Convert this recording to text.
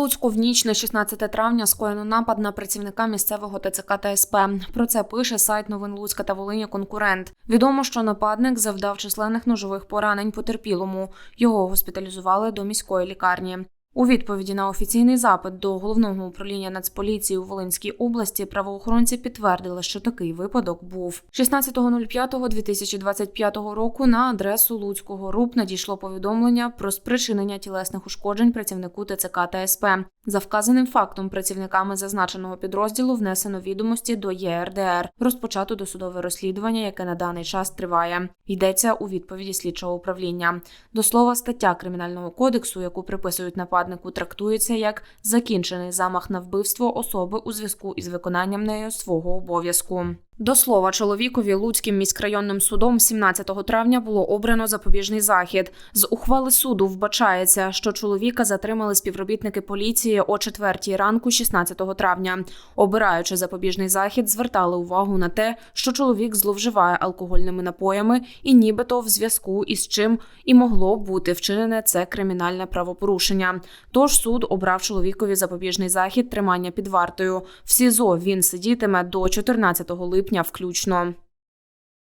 Луцьку в ніч на 16 травня скоєно напад на працівника місцевого ТЦК та СП. Про це пише сайт новин Луцька та Волині конкурент. Відомо, що нападник завдав численних ножових поранень потерпілому. Його госпіталізували до міської лікарні. У відповіді на офіційний запит до головного управління Нацполіції у Волинській області правоохоронці підтвердили, що такий випадок був 16.05.2025 року. На адресу Луцького РУП надійшло повідомлення про спричинення тілесних ушкоджень працівнику ТЦК та СП. За вказаним фактом працівниками зазначеного підрозділу внесено відомості до ЄРДР. Розпочато досудове розслідування, яке на даний час триває. Йдеться у відповіді слідчого управління. До слова, стаття кримінального кодексу, яку приписують нападнику, трактується як закінчений замах на вбивство особи у зв'язку із виконанням нею свого обов'язку. До слова, чоловікові Луцьким міськрайонним судом 17 травня було обрано запобіжний захід. З ухвали суду вбачається, що чоловіка затримали співробітники поліції о 4 ранку 16 травня. Обираючи запобіжний захід, звертали увагу на те, що чоловік зловживає алкогольними напоями і нібито в зв'язку із чим і могло бути вчинене це кримінальне правопорушення. Тож суд обрав чоловікові запобіжний захід тримання під вартою. В СІЗО він сидітиме до 14 липня включно.